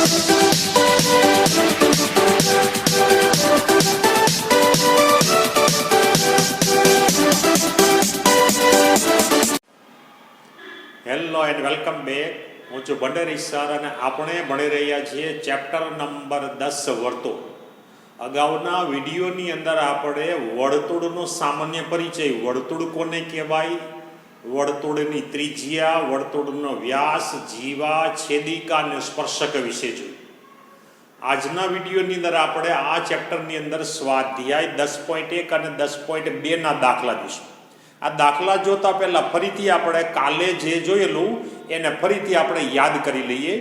Hello and welcome back હું છું Bhanderi sir અને આપણે ભણી રહ્યા છીએ ચેપ્ટર નંબર દસ વર્તુળ. અગાઉના વિડીયોની અંદર આપણે વર્તુળનો સામાન્ય પરિચય, વર્તુળ કોને કહેવાય? વર્તુળની ત્રિજ્યા, વર્તુળનો વ્યાસ, જીવા, છેદિકા અને સ્પર્શક વિશે જોયું. આજના વિડીયોની અંદર આપણે આ ચેપ્ટરની અંદર સ્વાધ્યાય દસ પોઈન્ટ એક અને દસ પોઈન્ટ બેના દાખલા જોઈશું. આ દાખલા જોતા પહેલા ફરીથી આપણે કાલે જે જોયેલું, એને ફરીથી આપણે યાદ કરી લઈએ.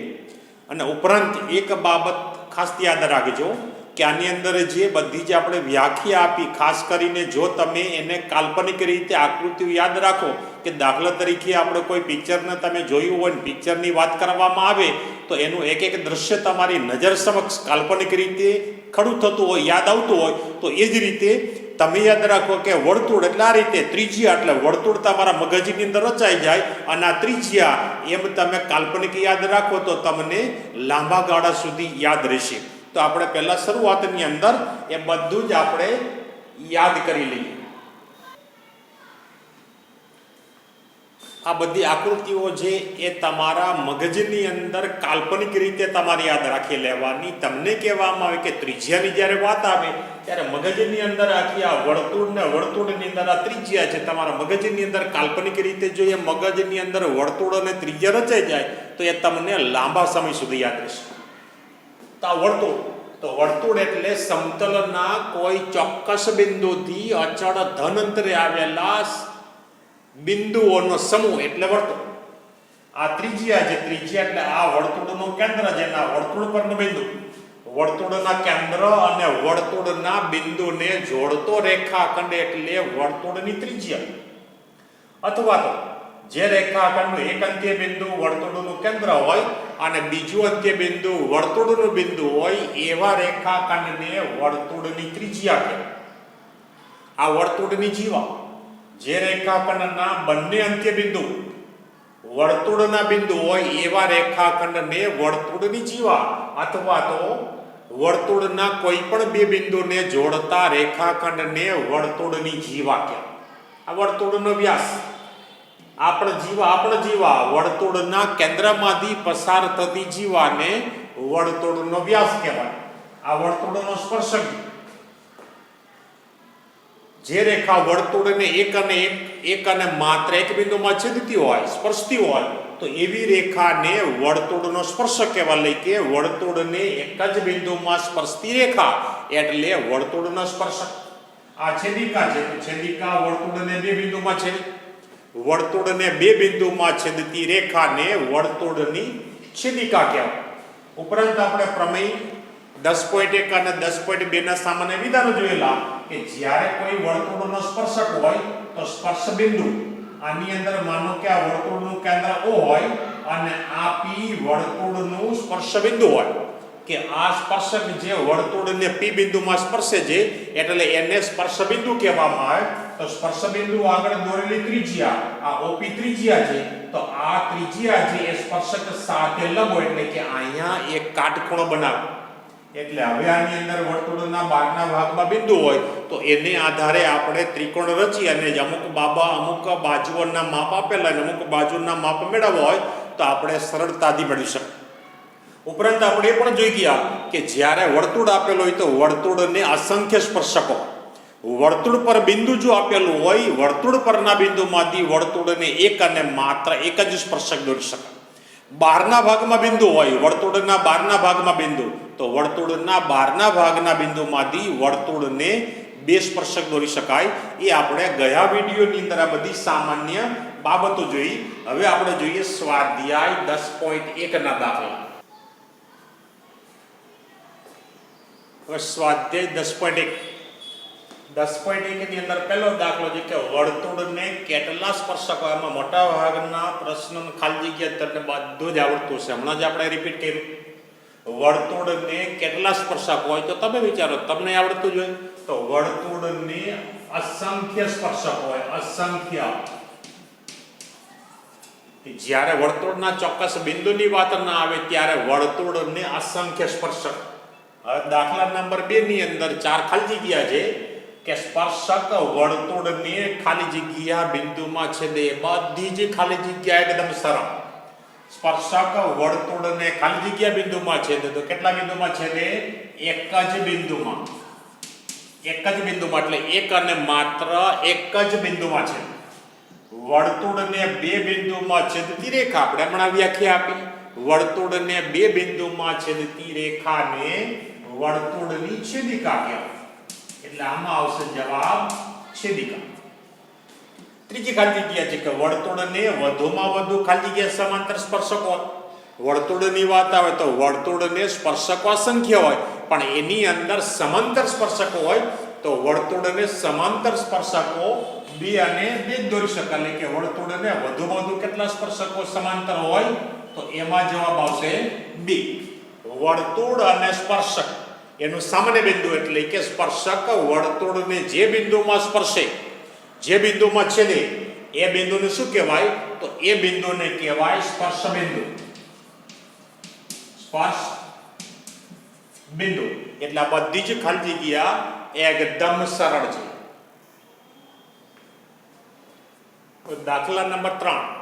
અને ઉપરાંત એક બાબત ખાસ યાદ રાખજો. કે આની અંદર જે બધી જે આપણે વ્યાખ્યા આપી, ખાસ કરીને જો તમે એને કાલ્પનિક રીતે આકૃતિઓ યાદ રાખો કે દાખલા તરીકે આપણે કોઈ પિક્ચરને તમે જોયું હોય ને, પિક્ચરની વાત કરવામાં આવે, તો એનું એક એક દ્રશ્ય તમારી નજર સમક્ષ કાલ્પનિક રીતે ખડું થતું હોય, યાદ આવતું હોય, તો એ જ રીતે તમે યાદ રાખો કે વર્તુળ એટલે આ રીતે ત્રિજ્યા એટલે વર્તુળ તમારા મગજની અંદર રચાઈ જાય અને આ ત્રિજ્યા એમ તમે કાલ્પનિક યાદ રાખો તો તમને લાંબા ગાળા સુધી યાદ રહેશે. તો આપણે પહેલા શરૂઆતની અંદર એ બધું જ આપણે યાદ કરી લઈએ. આ બધી આકૃતિઓ છે એ તમારા મગજની અંદર કાલ્પનિક રીતે તમારે યાદ રાખી લેવાની. તમને કહેવામાં આવે કે ત્રિજ્યાની જ્યારે વાત આવે, ત્યારે મગજની અંદર આખી આ વર્તુળ ને વર્તુળની અંદર આ ત્રિજ્યા છે, તમારા મગજની અંદર કાલ્પનિક રીતે જો એ મગજની અંદર વર્તુળ અને ત્રિજ્યા રચાઈ જાય, તો એ તમને લાંબા સમય સુધી યાદ રહેશે. તો વર્તુળ. તો વર્તુળ એટલે સમતલના કોઈ ચોક્કસ બિંદુથી અચળ ધન અંતરે આવેલા બિંદુઓનો સમૂહ એટલે વર્તુળ. આ ત્રિજ્યા જે ત્રિજ્યા એટલે આ વર્તુળનું કેન્દ્ર એના વર્તુળ પરનું બિંદુ. વર્તુળના કેન્દ્ર અને વર્તુળના બિંદુને જોડતો રેખાખંડ એટલે વર્તુળની ત્રિજ્યા. અથવા તો જે રેખાખંડનું એક અંત્ય બિંદુ વર્તુળનું કેન્દ્ર હોય અને બીજું અંત્ય બિંદુ વર્તુળનું બિંદુ હોય, એવા રેખાખંડને વર્તુળની ત્રિજ્યા કહેવાય આ વર્તુળની જીવા, જે રેખાખંડના બંને અંત્ય બિંદુ, વર્તુળના બિંદુ હોય, એવા રેખાખંડને વર્તુળની જીવા અથવા તો વર્તુળના કોઈ પણ બે બિંદુને જોડતા રેખાખંડને વર્તુળની જીવા કહેવાય આ વર્તુળનો વ્યાસ આપણે જીવા આપણે જીવા વર્તુળના કેન્દ્રમાંથી પસાર થતી જીવાને વર્તુળનો વ્યાસ કહેવાય. આ વર્તુળનો સ્પર્શક જે રેખા વર્તુળને એક અને એક એક અને માત્ર એક બિંદુમાં છેદતી હોય, સ્પર્શતી હોય, તો એવી રેખાને વર્તુળનો સ્પર્શક કહેવા લઈ કે વર્તુળને એક જ બિંદુમાં સ્પર્શતી રેખા, એટલે વર્તુળનો સ્પર્શક આ છેદિકા છે છેદિકા વર્તુળને બે બિંદુમાં છે વર્તુળને બે બિંદુમાં છેદતી રેખાને વર્તુળની છેદિકા કહેવાય. ઉપરાંત આપણે પ્રમેય દસ પોઈન્ટ એક અને દસ પોઈન્ટ બે ના સામાન્ય વિધાનો જોયેલા કે જ્યારે કોઈ વર્તુળનો સ્પર્શક હોય તો સ્પર્શ બિંદુ. આની અંદર માનો કે આ વર્તુળનું કેન્દ્ર O હોય અને આ P વર્તુળનું સ્પર્શ બિંદુ હોય. કે આ સ્પર્શક જે વર્તુળને P બિંદુમાં સ્પર્શે છે, એટલે એને સ્પર્શ બિંદુ કહેવામાં આવે. તો સ્પર્શ બિંદુ આગળ દોરેલી ત્રિજ્યા, આ OP ત્રિજ્યા છે, તો આ ત્રિજ્યા છે એ સ્પર્શક સાથે લંબ, એટલે કે અહીંયા એક કાટખૂણો બનાવે. એટલે હવે આની અંદર વર્તુળના બહારના ભાગમાં બિંદુ હોય, તો એને આધારે આપણે ત્રિકોણ રચી અને અમુક બાબા, અમુક બાજુઓના માપ આપેલા અને અમુક બાજુના માપ મેળવવા હોય, તો આપણે સરળતાથી મેળવી શકીએ. ઉપરાંત આપણે એ પણ જોઈ ગયા કે જ્યારે વર્તુળ આપેલું હોય તો વર્તુળને અસંખ્ય સ્પર્શકો વર્તુળ પર બિંદુ જો આપેલું હોય, વર્તુળ પરના બિંદુમાંથી વર્તુળને એક અને માત્ર એક જ સ્પર્શક દોરી શકાય. બહારના ભાગમાં બિંદુ હોય, વર્તુળના બહારના ભાગમાં બિંદુ, તો વર્તુળના બહારના ભાગના બિંદુમાંથી વર્તુળને બે સ્પર્શક દોરી શકાય. એ આપણે ગયા વિડીયોની અંદર આ બધી સામાન્ય બાબતો જોઈ. હવે આપણે જોઈએ સ્વાધ્યાય દસ પોઈન્ટ એકના દાખલા. હવે સ્વાધ્યાય દસ પોઈન્ટ એક. દસ પોઈન્ટ એકની અંદર પહેલો દાખલો છે કે વર્તુળને કેટલા સ્પર્શકો? એમાં મોટા ભાગના પ્રશ્નો ખાલી જગ્યા તમને બધું જ આવડતું છે હમણાં જ આપણે રિપીટ કર્યું. વર્તુળને કેટલા સ્પર્શક હોય? તો તમે વિચારો, તમને આવડતું જ હોય. તો વર્તુળને અસંખ્ય સ્પર્શક હોય. અસંખ્ય. જ્યારે વર્તુળના ચોક્કસ બિંદુની વાત ના આવે, ત્યારે વર્તુળને અસંખ્ય સ્પર્શક. હવે દાખલા નંબર બે ની અંદર ચાર ખાલી જગ્યા છે કે સ્પર્શક વર્તુળને ખાલી જગ્યા, બિંદુમાં છેદે બધી જ ખાલી જગ્યા એકદમ સરળ. સ્પર્શક વર્તુળને ખાલી જગ્યા બિંદુમાં છેદે, તો કેટલા બિંદુમાં છેદે? એક જ બિંદુમાં. એક જ બિંદુમાં, એટલે એક અને માત્ર એક જ બિંદુમાં છે વર્તુળને બે બિંદુમાં છેદતી રેખા આપણે હમણાં વ્યાખ્યા આપી. વર્તુળને બે બિંદુમાં છેદતી રેખાને વર્તુળની છેદિકા કહેવાય. એટલે આમાં આવશે જવાબ છેદિકા. ત્રીજી ખાલી જગ્યા છે કે વર્તુળને વધુમાં વધુ ખાલી જગ્યા સમાંતર સ્પર્શક વર્તુળની વાત આવે તો વર્તુળને સ્પર્શકો અસંખ્ય હોય પણ એની અંદર સમાંતર સ્પર્શકો હોય તો વર્તુળને સમાંતર સ્પર્શકો બે અને બે દોરી શકાય. એટલે કે વર્તુળને વધુ વધુ કેટલા સ્પર્શકો સમાંતર હોય? તો એમાં જવાબ આવશે બી. વર્તુળ અને સ્પર્શક. એનું સામાન્ય બિંદુ એટલે કે સ્પર્શક વર્તુળને જે બિંદુમાં સ્પર્શે, જે બિંદુમાં છેદે એ બિંદુને શું કહેવાય? તો એ બિંદુને કહેવાય સ્પર્શ બિંદુ. સ્પર્શ બિંદુ. એટલે બધી જ ખાલી જગ્યા એકદમ સરળ છે. દાખલા નંબર ત્રણ.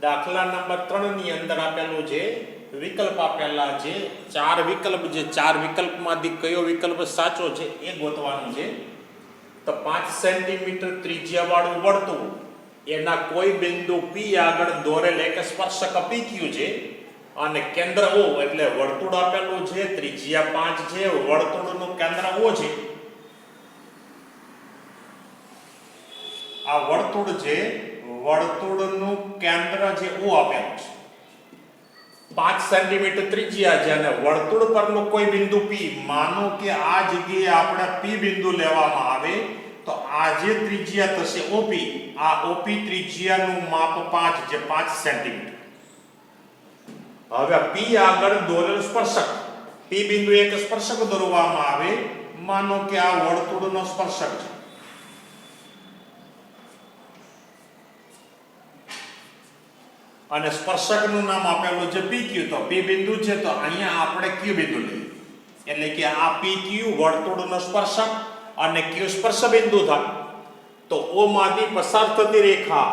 દાખલા નંબર ત્રણની અંદર આપેલું છે, વિકલ્પ આપેલા છે, ચાર વિકલ્પ જે ચાર વિકલ્પમાંથી કયો વિકલ્પ સાચો છે એ ગોતવાનું છે. તો પાંચ સેન્ટીમીટર ત્રિજ્યા વાળું વર્તુળ, એના કોઈ બિંદુ પી આગળ દોરેલ એક સ્પર્શક પીક્યુ છે, અને કેન્દ્ર ઓ એટલે વર્તુળ આપેલું છે, ત્રિજ્યા પાંચ છે, વર્તુળનું કેન્દ્ર ઓ છે. આ વર્તુળ છે વર્તુળનું કેન્દ્ર જે ઓ આપેલું છે. પાંચ સેન્ટીમીટર ત્રિજ્યા છે અને વર્તુળ પરનો કોઈ બિંદુ પી માનો કે આ જગ્યાએ આપણે પી બિંદુ લેવામાં આવે, તો આ જે ત્રિજ્યા થશે ઓપી આ ઓપી ત્રિજ્યાનું માપ પાંચ જે પાંચ સેન્ટીમીટર. હવે પી આગળ દોરેલ સ્પર્શક પી બિંદુ એક સ્પર્શક દોરવામાં આવે, માનો કે આ વર્તુળનો સ્પર્શક છે. અને સ્પર્શકનું નામ આપેલું છે પી ક્યુ, તો પી બિંદુ છે, તો અહીંયા આપણે ક્યુ બિંદુ લઈએ. એટલે કે આ પી ક્યુ વર્તુળનો સ્પર્શક અને ક્યુ સ્પર્શ બિંદુ થાય. તો ઓ માંથી પસાર થતી રેખા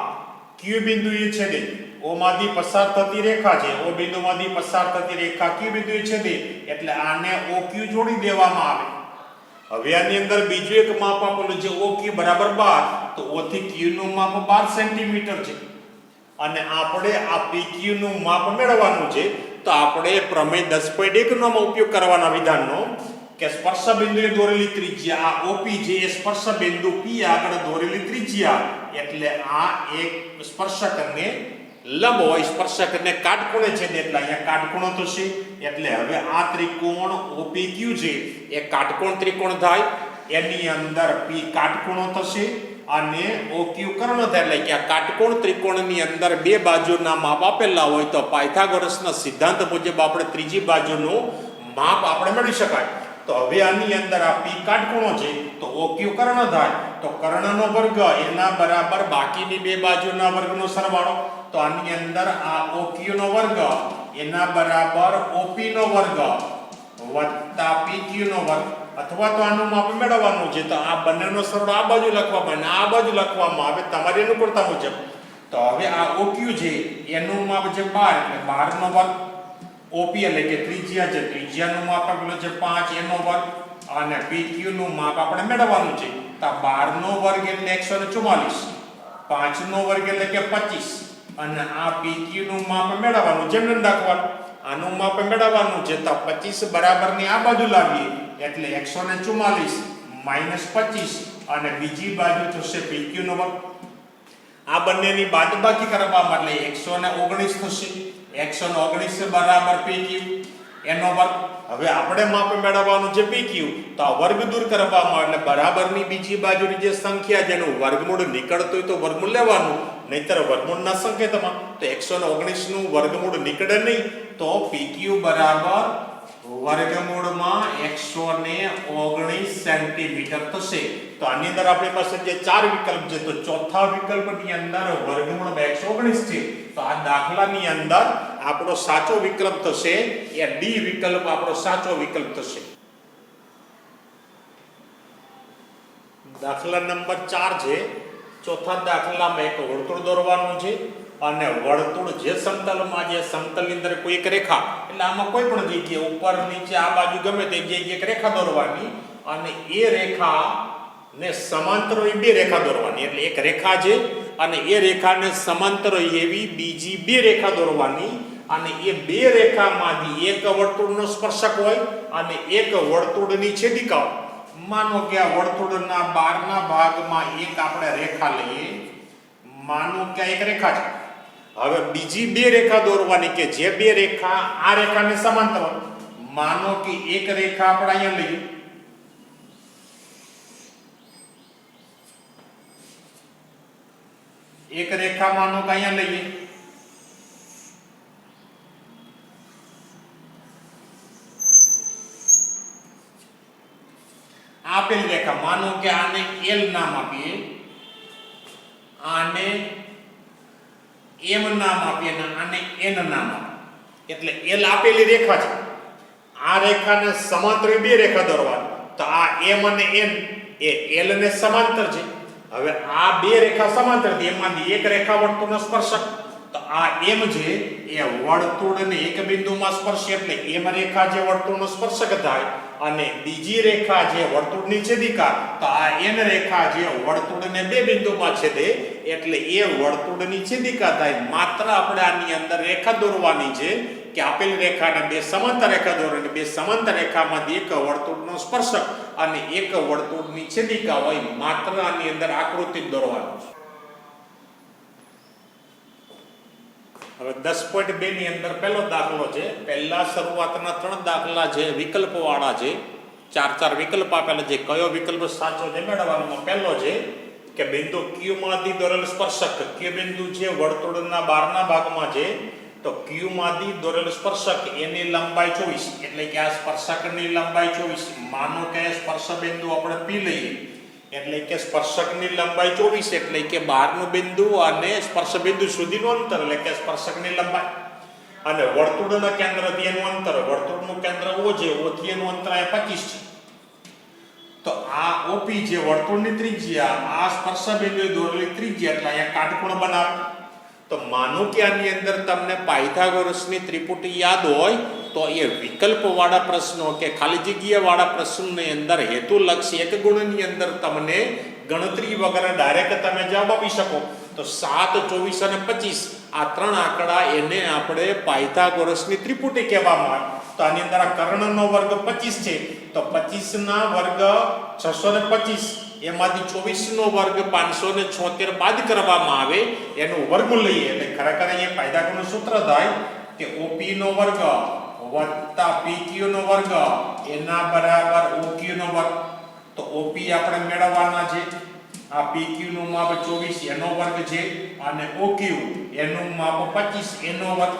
ક્યુ બિંદુ એ છે ને ઓ માંથી પસાર થતી રેખા છે O બિંદુમાંથી પસાર થતી રેખા ક્યુ બિંદુ એ છેદે એટલે આને ઓ ક્યુ જોડી દેવામાં આવે. હવે આની અંદર બીજું એક માપ આપેલું છે OQ બરાબર બાર, તો ઓ થી ક્યુ નું માપ બાર સેન્ટીમીટર છે. અને આપણે આ પીક્યુનું માપ મેળવવાનું છે, તો આપણે પ્રમેય દસ પોઈન્ટ એકનો ઉપયોગ કરવાના વિધાનનો, કે સ્પર્શ બિંદુએ દોરેલી ત્રિજ્યા, આ ઓપી જે સ્પર્શ બિંદુ પી આગળ દોરેલી ત્રિજ્યા, એટલે આ એક સ્પર્શકને લંબ હોય, સ્પર્શકને કાટખૂણે છે એટલે અહીંયા કાટખૂણો થશે, એટલે હવે આ ત્રિકોણ ઓપી ક્યુ છે એ કાટકોણ ત્રિકોણ થાય, એની અંદર પી કાટખૂણો થશે અને OQ કર્ણ થાય એટલે કે આ કાટકોણ ત્રિકોણની અંદર બે બાજુના માપ આપેલા હોય તો પાયથાગોરસના સિદ્ધાંત મુજબ આપણે ત્રીજી બાજુનું માપ આપણે મેળવી શકાય. તો હવે આની અંદર આ પી કાટકોણો છે, તો OQ કર્ણ થાય તો કર્ણનો વર્ગ એના બરાબર બાકીની બે બાજુના વર્ગનો સરવાળો. તો આની અંદર આ ઓ નો વર્ગ, એના બરાબર OP નો વર્ગ વત્તા પી નો વર્ગ. અથવા તો આનું માપ મેળવવાનું છે. તો આ બંનેનો સરળ આ બાજુ લખવામાં અને આ બાજુ લખવામાં આવે. તમારી અનુકૂળતા મુજબ. તો હવે આ ઓક્યુ છે, એનું માપ છે બાર. એટલે 12 નો વર્ગ ઓપી એટલે કે ત્રિજ્યા છે. ત્રિજ્યાનું માપ આપેલું છે પાંચ, એનો વર્ગ. અને પીક્યુ નું માપ આપણે મેળવવાનું છે. તો બાર નો વર્ગ એટલે 144 5 નો વર્ગ એટલે કે 25 અને આ પીક્યુ નું માપ મેળવવાનું જેમ જેમ દાખવાનું આનું માપ મેળવવાનું છે. તો 25 બરાબરની આ બાજુ લાવીએ. એટલે 144 માઇનસ 25 અને બીજી બાજુ થશે PQ નો વર્ગ આ બંનેની બાદબાકી કરવામાં એટલે 119 થશે. 119 બરાબર PQ. એનો વર્ગ. હવે આપણે માપ મેળવવાનું છે PQ. તો આ વર્ગ દૂર કરવામાં એટલે બરાબરની બીજી બાજુની જે સંખ્યા જેનું વર્ગમૂળ નીકળતું હોય તો વર્ગમૂળ લેવાનું. નહીતર વર્ગમૂળના સંકેતમાં. તો 119 નું વર્ગમૂળ નીકળે નહીં. તો પીક્યુ બરાબર વર્ગમૂળમાં એકસો ને ઓગણીસ સેન્ટીમીટર થશે. તો આની અંદર આપણી પાસે જે ચાર વિકલ્પ છે, તો ચોથા વિકલ્પની અંદર વર્ગમૂળ એકસો ઓગણીસ છે. તો આ દાખલાની અંદર આપણો સાચો વિકલ્પ થશે, એ ડી વિકલ્પ આપણો સાચો વિકલ્પ થશે. દાખલા નંબર ચાર છે, ચોથા દાખલામાં એક વર્તુળ દોરવાનું છે. અને વર્તુળ જે સમતલમાં જે સમતલની અંદર કોઈ એક રેખા, એટલે આમાં કોઈ પણ જગ્યાએ ઉપર, નીચે, આ બાજુ ગમે તે જગ્યાએ એક રેખા દોરવાની અને એ રેખા ને સમાંતર હોય બે રેખા દોરવાની. એટલે એક રેખા છે અને એ રેખાને સમાંતર હોય એવી બીજી બે રેખા દોરવાની અને એ બે રેખામાંથી એક વર્તુળનો સ્પર્શક હોય અને એક વર્તુળની છેદિકા માનો કે આ વર્તુળના બારના ભાગમાં એક આપણે રેખા લઈએ, માનો કે એક રેખા છે. હવે બીજી બે રેખા દોરવાની કે જે બે રેખા આ રેખાને સમાંતર માનો કે એક રેખા આપણે અહીંયા લઈએ. એક રેખા માનો કે અહીંયા લઈએ. આપેલ રેખા, માનો કે આને એલ નામ આપીએ. આને એમ નામ આપીએ અને આને એન નામ આપીએ. એટલે એલ આપેલી રેખા છે. આ રેખાને સમાંતર બે રેખા દોરવાની. તો આ એમ અને એન એ એલ ને સમાંતર છે. હવે આ બે રેખા સમાંતર છે. એમાંથી એક રેખા વર્તુળનો સ્પર્શક. તો આ એમ છે એ વર્તુળને એક બિંદુમાં સ્પર્શે એટલે એમ રેખા જે વર્તુળનો સ્પર્શક થાય અને બીજી રેખા જે વર્તુળની છેદિકા તો આ એન રેખા જે વર્તુળને બે બિંદુમાં છેદે એટલે એ વર્તુળની છેદિકા થાય. માત્ર આપણે આની અંદર રેખા દોરવાની છે કે આપેલ રેખાને બે સમાંતર રેખા દોરીને બે સમાંતર રેખામાંથી એક વર્તુળનો સ્પર્શક અને એક વર્તુળની છેદિકા હોય, માત્ર આની અંદર આકૃતિ દોરવાનું છે. હવે દસ પોઈન્ટ બે ની અંદર પહેલો દાખલો છે. પહેલા શરૂઆતના ત્રણ દાખલા છે વિકલ્પવાળા છે, ચાર ચાર વિકલ્પ આપેલા છે. કયો વિકલ્પ સાચો છે મેળવવાનો? પહેલો છે કે બિંદુ ક્યુ માંથી દોરેલ સ્પર્શક. Q બિંદુ છે વર્તુળના બહારના ભાગમાં છે, તો ક્યુ માંથી દોરેલ સ્પર્શક એની લંબાઈ ચોવીસ. એટલે કે આ સ્પર્શકની લંબાઈ ચોવીસ. માનો કે સ્પર્શ બિંદુ આપણે પી લઈએ. એટલે કે સ્પર્શકની લંબાઈ ચોવીસ એટલે કે બહારનું બિંદુ અને સ્પર્શ બિંદુ સુધીનું અંતર, એટલે કે સ્પર્શકની લંબાઈ. અને વર્તુળના કેન્દ્રથી એનું અંતર, વર્તુળનું કેન્દ્ર ઓ છે ઓથી એનું અંતર આ પચીસ છે. તો આ ઓપી જે વર્તુળની ત્રિજ્યા, આ સ્પર્શ બિંદુએ દોરેલી ત્રિજ્યા એટલે અહીંયા કાટકોણ બનાવે. તો માનો કે આની અંદર તમને પાયથાગોરસની ત્રિપુટી યાદ હોય તો એ વિકલ્પવાળા પ્રશ્નો કે ખાલી જગ્યાવાળા પ્રશ્નોની અંદર હેતુલક્ષી એક ગુણની અંદર તમને ગણતરી વગર ડાયરેક્ટ તમે જવાબ આપી શકો. તો સાત, ચોવીસ અને પચીસ, આ ત્રણ આંકડા એને આપણે પાયથાગોરસની ત્રિપુટી કહેવામાં આવે. તો આની અંદર આ કર્ણનો વર્ગ પચીસ છે. તો પચીસના વર્ગ છસો ને પચીસ, એમાંથી ચોવીસનો વર્ગ પાંચસો ને છોતેર બાદ કરવામાં આવે, એનું વર્ગમૂળ લઈએ. એટલે ખરેખર અહીંયા પાયથાગોરસનું સૂત્ર થાય કે ઓપીનો વર્ગ PQ નો વર્ગ, એના બરાબર OQ નો વર્ગ. તો OP આપણે મેળવવાના છે. આ PQ નું માપ 24 એનો વર્ગ છે અને OQ એનું માપ 25 એનો વર્ગ.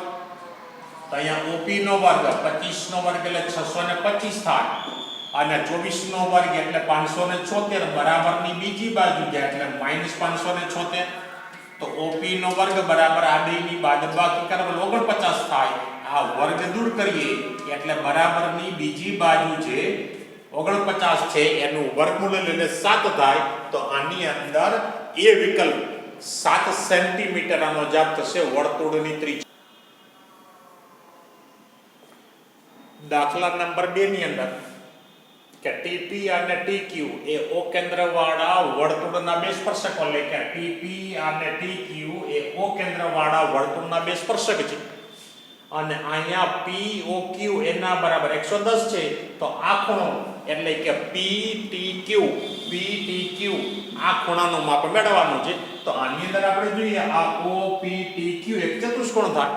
તો અહીંયા OP નો વર્ગ 25 નો વર્ગ એટલે 625 થાય. અને 24 નો વર્ગ એટલે 576 બરાબરની બીજી બાજુ જાય એટલે -576 તો OP નો વર્ગ બરાબર આ બેની બાદબાકી કરવા 49 થાય. આ વર્ગ દૂર કરીએ એટલે બરાબરની બીજી બાજુ જે 49 છે એનું વર્ગમૂળ લઈને 7 થાય, તો આની અંદર એ વિકલ્પ 7 સેન્ટીમીટર આનો જવાબ થશે વર્તુળની ત્રિજ્યા. દાખલા નંબર 2 ની અંદર કે TP અને TQ એ ઓ કેન્દ્રવાળા વર્તુળના બે સ્પર્શકો એટલે કે TP અને TQ એ ઓ કેન્દ્રવાળા વર્તુળના બે સ્પર્શક છે. અને અહીંયા POQ એના બરાબર 110 છે, તો આ ખૂણો એટલે કે PTQ PTQ આ ખૂણાનું માપ મેળવવાનું છે. તો આની અંદર આપણે જોઈએ, આ OPTQ એક ચતુષ્કોણ થાય.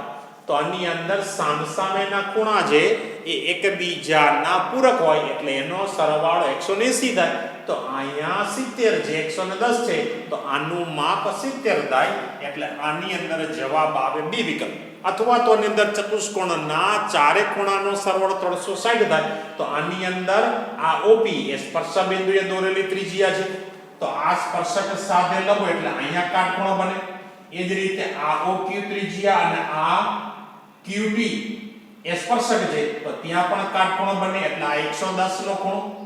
તો આની અંદર સામસામેના ખૂણા છે, એ એકબીજાના પૂરક હોય, એટલે એનો સરવાળો 180 થાય. તો અહીંયા સિત્તેર જે એકસો ને દસ છે, તો આનું માપ 70 થાય, એટલે આની અંદર જવાબ આવે બી વિકલ્પ. અથવા તો આની અંદર ચતુષ્કોણના ચારે ખૂણાનો સરવાળો ત્રણસો સાઠ થાય, તો આની અંદર આ ઓપી એ સ્પર્શ બિંદુએ દોરેલી ત્રિજ્યા છે. તો આ સ્પર્શક સાથે લખો, એટલે અહીંયા કાટખૂણો બને. એ જ રીતે આ ઓક્યુ ત્રિજ્યા અને આ ક્યુટી એ સ્પર્શક છે, તો ત્યાં પણ કાટખૂણો બને, એટલે આ 110 નો ખૂણો.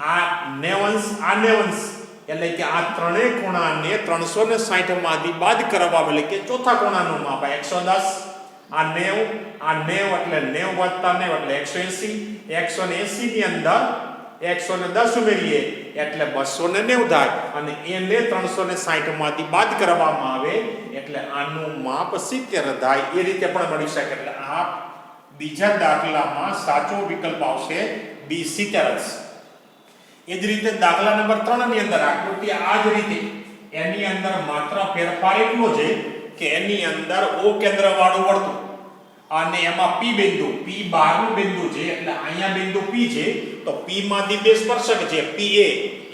આ નેવંશ આ નેવંશ એટલે કે આ ત્રણેય ખૂણાને 360 માંથી બાદ કરવા એટલે કે ચોથા ખૂણાનું માપ આ 110 આ 90 આ 90 એટલે નેવ વત્તા નેવ એટલે 180 180 ની અંદર 110 ઉમેરીએ એટલે 290 થાય. અને એને 360 માંથી બાદ કરવામાં આવે એટલે આનું માપ 70 થાય. એ રીતે પણ મળી શકે. એટલે આ બીજા દાખલામાં સાચો વિકલ્પ આવશે બી 70 એ જ રીતે દાખલા નંબર 3 ની અંદર આકૃતિ આ જ રીતે એની અંદર માત્ર ફેરફાર એટલો છે કે એની અંદર ઓ કેન્દ્ર વાળું વર્તુળ અને એમાં P બિંદુ P બહારનું બિંદુ છે, એટલે અહીંયા બિંદુ P છે, તો P માંથી બે સ્પર્શક છે PA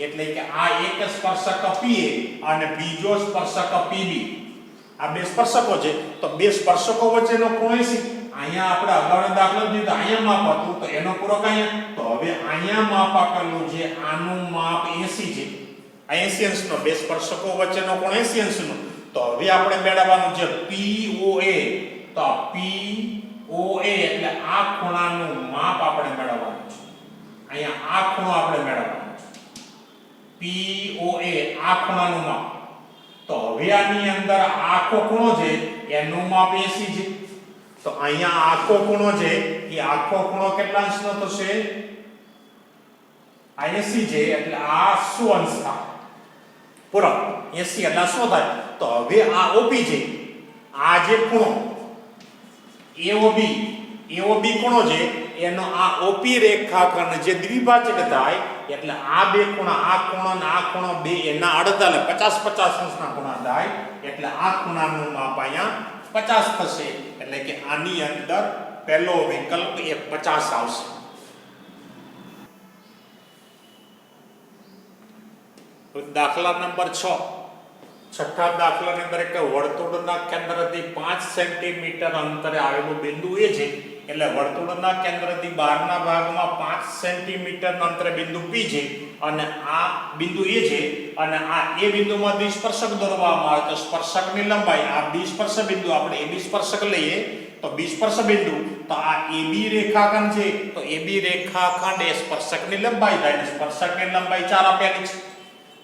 એટલે કે આ એક સ્પર્શક PA અને બીજો સ્પર્શક PB આ બે સ્પર્શકો છે, તો બે સ્પર્શકો વચ્ચેનો ખૂણો 80 અહીંયા આપણે અગાઉનો દાખલા લીધો અહીંયા માપ હતું, તો એનો પૂરક અહીંયા તો હવે અહીંયા માપ આપેલું છે, આનું માપ 80 છે. આ 80 અંશનો બે સ્પર્શકો વચ્ચેનો કોણ 80 અંશનો તો હવે આપણે મેળવવાનું છે POA તો POA એટલે આ ખૂણાનું માપ આપણે મેળવવાનું છે. અહીંયા આ ખૂણો આપણે મેળવવાનો છે. POA આ ખૂણાનું માપ. તો હવે આની અંદર આખો ખૂણો છે, એનું માપ 80 છે. તો અહીંયા આખો ખૂણો છે, એ આખો ખૂણો કેટલા અંશનો થશે? 80 છે એટલે આ 100 અંશ થાય પૂરો 80 એટલે આ 100 થાય તો હવે આ ઓપી છે આ જે ખૂણો AOB AOB ખૂણો છે એનો આ ઓપી રેખાખંડ જે દ્વિભાજક થાય એટલે આ બે ખૂણા આ ખૂણો અને આ ખૂણો બે એના અડધા એટલે 50 50 અંશના ખૂણા થાય એટલે આ ખૂણાનું માપ અહીંયા 50 થશે એટલે કે આની અંદર પહેલો વિકલ્પ એ 50 આવશે દાખલા નંબર છ. છઠ્ઠા દાખલાની અંદર એક વર્તુળના કેન્દ્રથી પાંચ સેન્ટીમીટર અંતરે આવેલું બિંદુ એ છે. એટલે વર્તુળના કેન્દ્રથી બહારના ભાગમાં પાંચ સેન્ટીમીટર અંતરે બિંદુ પી છે અને આ બિંદુ એ છે અને આ એ બિંદુમાં દ્વિસ્પર્શક દોરવામાં આવે તો સ્પર્શકની લંબાઈ, આ દ્વિસ્પર્શ બિંદુ, આપણે AB સ્પર્શક લઈએ તો સ્પર્શ બિંદુ. તો આ AB રેખાખંડ છે, તો AB રેખાખંડ એ સ્પર્શકની લંબાઈ થાય સ્પર્શકની લંબાઈ 4 આપેલી છે.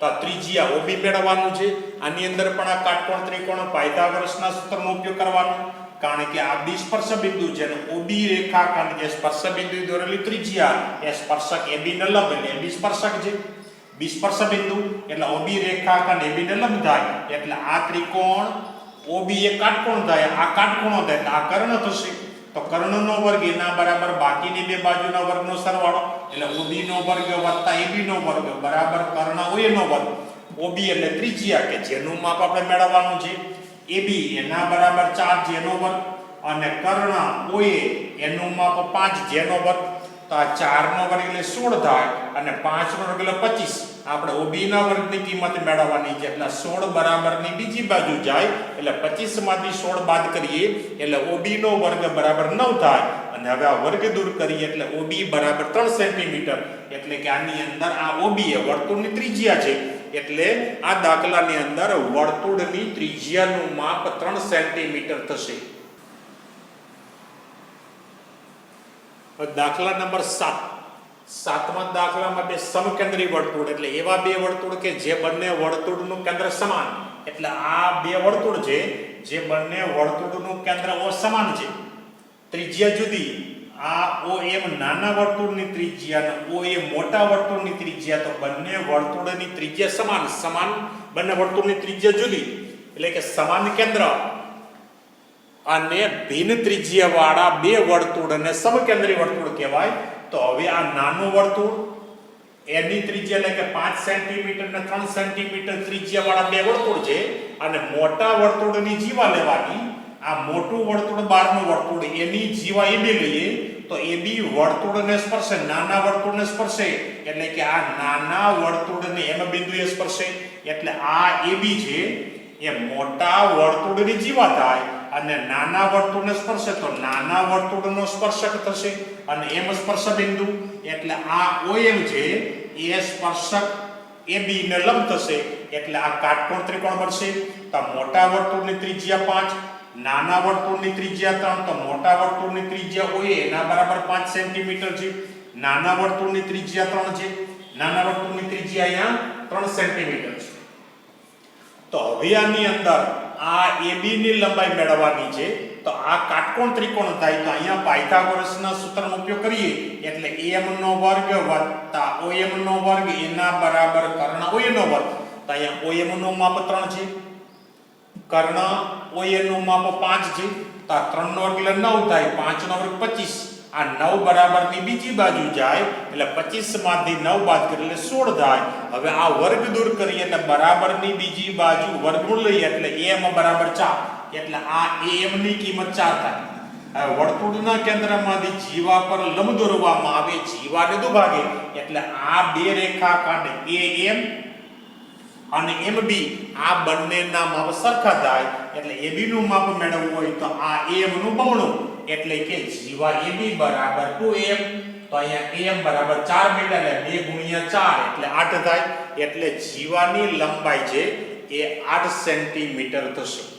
તો આ ત્રિજ્યા ઓબી મેળવવાનું છે. આની અંદર પણ આ કાટકોણ ત્રિકોણ પાયથાગોરસના સૂત્રનો ઉપયોગ કરવાનો. કારણ કે આ બી સ્પર્શ બિંદુ અને ઓબી રેખાખંડ જે સ્પર્શ બિંદુ દોરેલી ત્રિજ્યા એ સ્પર્શક એબી ને લંબ એટલે એબી સ્પર્શક છે. બી સ્પર્શ બિંદુ એટલે ઓબી રેખાખંડ એબી ને લંબ થાય. એટલે આ ત્રિકોણ ઓબી એ કાટકોણ થાય. આ કાટકોણો થાય. એટલે આ કર્ણ થશે. તો કર્ણનો વર્ગ એના બરાબર બાકીની બે બાજુના વર્ગનો સરવાળો. એટલે ઓબીનો વર્ગ વત્તા એબીનો વર્ગ બરાબર કર્ણ ઓએનો વર્ગ. ઓબી એટલે ત્રિજ્યા કે જેનું માપ આપણે મેળવવાનું છે. એબી એના બરાબર 4 જેનો વર્ગ અને કર્ણ ઓએ એનું માપ 5 જેનો વર્ગ. તો આ 4 નો વર્ગ એટલે સોળ થાય અને 5 નો વર્ગ એટલે 25 આપણે ઓબીના વર્ગની કિંમત મેળવવાની છે. એટલે 16 બરાબરની બીજી બાજુ જાય, એટલે 25 માંથી 16 બાદ કરીએ, એટલે ઓબીનો વર્ગ બરાબર નવ થાય અને હવે આ વર્ગ દૂર કરીએ, એટલે ઓબી બરાબર ત્રણ સેન્ટીમીટર. એટલે કે આની અંદર આ ઓબી એ વર્તુળની ત્રિજ્યા છે. એટલે આ દાખલાની અંદર વર્તુળની ત્રિજ્યાનું માપ ત્રણ સેન્ટીમીટર થશે. દાખલા નંબર સાત. સાતમા દાખલામાં બે સમકેન્દ્રી વર્તુળ, એટલે એવા બે વર્તુળ કે જે બંને વર્તુળનું કેન્દ્ર સમાન. એટલે આ બે વર્તુળ છે, જે બંને વર્તુળનું કેન્દ્ર ઓ સમાન છે. ત્રિજ્યા જુદી. આ ઓ એમ નાના વર્તુળની ત્રિજ્યા અને ઓ એ મોટા વર્તુળની ત્રિજ્યા. તો બંને વર્તુળની ત્રિજ્યા સમાન. સમાન બંને વર્તુળની ત્રિજ્યા જુદી. એટલે કે સમાન કેન્દ્ર. અને ભિન્ન ત્રિજ્યા વાળા બે વર્તુળને સમકેન્દ્રી વર્તુળ કહેવાય. તો હવે આ નાનું વર્તુળ, એની ત્રિજ્યા એટલે કે પાંચ સેન્ટીમીટર ને ત્રણ સેન્ટીમીટર ત્રિજ્યા વાળા બે વર્તુળ છે. અને મોટા વર્તુળની જીવા લેવાની, આ મોટું વર્તુળ બહારનું વર્તુળ, એની જીવા AB લઈએ, તો AB વર્તુળને સ્પર્શે, નાના વર્તુળને સ્પર્શે. એટલે કે આ નાના વર્તુળને એમ બિંદુએ સ્પર્શે. એટલે આ AB છે, એ મોટા વર્તુળની જીવા થાય. અને નાના વર્તુળને સ્પર્શે તો નાના વર્તુળનો સ્પર્શક થશે અને એમ સ્પર્શ બિંદુ એટલે આ OM છે એ સ્પર્શક AB ને લંબ થશે. એટલે આ કાટકોણ ત્રિકોણ બનશે. તો મોટા વર્તુળની ત્રિજ્યા પાંચ, નાના વર્તુળની ત્રિજ્યા ત્રણ, તો મોટા વર્તુળની ત્રિજ્યા OA એના બરાબર પાંચ સેન્ટીમીટર છે. નાના વર્તુળની ત્રિજ્યા ત્રણ છે. નાના વર્તુળની ત્રિજ્યા અહીંયા ત્રણ સેન્ટીમીટર છે. તો હવે આની અંદર આ AB ની લંબાઈ મેળવવાની છે, તો આ કાટકોણ ત્રિકોણ થાય તો અહીંયા પાયથાગોરસના સૂત્રનો ઉપયોગ કરીએ, એટલે am નો વર્ગ OM નો વર્ગ એના બરાબર કર્ણ OA નો વર્ગ. તો અહીંયા OM નું માપ 3 છે, કર્ણ OA નું માપ 5 છે, તો આ 3 નો વર્ગ એટલે 9 થાય 5 નો વર્ગ 25 આ નવ બરાબરની બીજી બાજુ જાય, એટલે 25 માંથી 9 બાદ કરીએ એટલે સોળ થાય. હવે આ વર્ગ દૂર કરીએ એટલે બરાબરની બીજી બાજુ વર્ગમૂળ લઈએ એટલે એમ બરાબર ચાર. એટલે આ એમ ની કિંમત ચાર થાય. હવે વર્તુળના કેન્દ્રમાંથી જીવા પર લંબ દોરવામાં આવે જીવાને દુભાગે. એટલે આ બે રેખા કાંડે એ એમ અને એમ બી, આ બંનેના માપ સરખા થાય. એટલે AB નું માપ મેળવવું હોય તો આ એમ નું બમણું. એટલે કે જીવા AB બરાબર 2m તો અહીંયા am બરાબર 4 મીટર એટલે 2 ગુણ્યા 4 એટલે 8 થાય. એટલે જીવાની લંબાઈ છે એ 8 સેન્ટીમીટર થશે.